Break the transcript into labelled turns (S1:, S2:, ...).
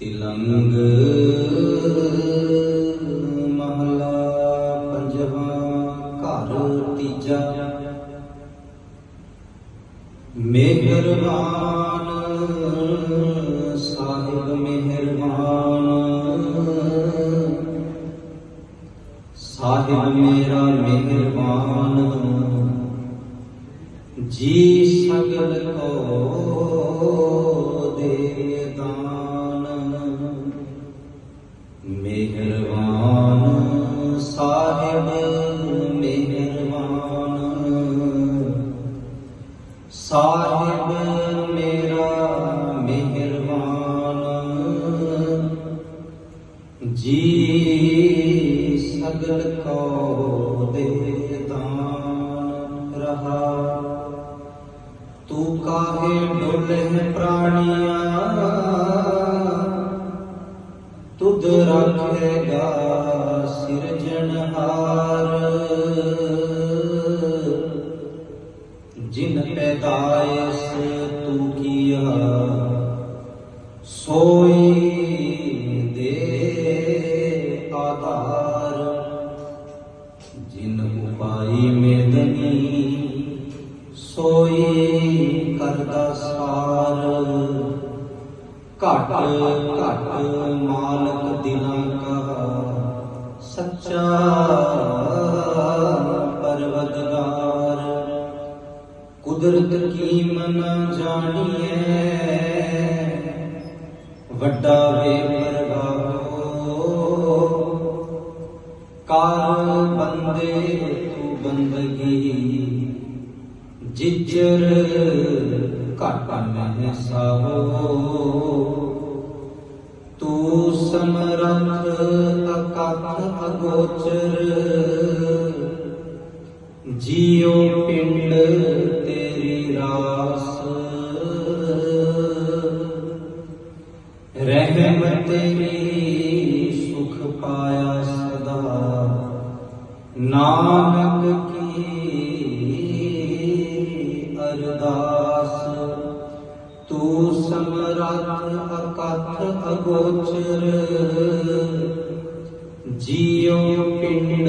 S1: ਤਿਲੰਗ ਮਹਲਾ ਪੰਜਵਾਂ ਘਰ ਤੀਜਾ। ਮਿਹਰਬਾਨ ਸਾਹਿਬ ਮਿਹਰਬਾਨ। ਸਾਹਿਬ ਮੇਰਾ ਮਿਹਰਬਾਨ। ਜੀ ਸਗਲ ਕੋ ਮਿਹਰਬਾਨ ਸਾਹਿਬ ਮਿਹਰਬਾਨ ਸਾਹਿਬ ਮੇਰਾ ਮਿਹਰਬਾਨ ਜੀ ਸਗਲ ਕੋ ਦੇ ਦਾਨ ਰਹਾ। ਤੂੰ ਕਾਹੇ ਡੋਲੇ ਪ੍ਰਾਣੀਆਂ ਤੁਧ ਰੱਖੇਗਾ ਸਿਰਜਣਹਾਰ। ਜਿਨ ਪੈਦਾਇਸ ਤੂੰ ਕੀਆ, ਸੋਈ ਦੇ ਆਧਾਰ। ਜਿਨ ਉਪਾਈ ਮੇਦਨੀ ਸੋਈ ਕਰਦਾ ਸਾਰ। ਘਟ ਘਟ ਮਾਲਕ ਦਿਨਾਂ ਕਾ ਸੱਚਾ ਪਰਵਦਗਾਰ ਕੁਦਰਤ ਕੀ ਮਨ ਜਾਣੀਐ? ਵੱਡਾ ਵੇ ਪਰਵਾਹੋ ਕਾਰ ਬੰਦੇ ਤੂੰ ਬੰਦਗੀ। ਜਿਜਰ ਘਟ ਮਹਿ ਸਾਹੋ ਤੂੰ ਸਮਰਥ ਅਕਥ ਅਗੋਚਰ ਜੀਉ ਪਿੰਡ ਤੇਰੀ ਰਾਸ ਰਹਿਮਤ ਤੇਰੀ ਸੁਖ ਪਾਇਆ ਸਦਾ ਨਾਨਕ ਕੀ ਅਰਦਾਸ ਤੂੰ ਸਮਰੱਥ ਅਕਥ ਅਗੋਚਰ ਜੀਉ ਪਿੰਡ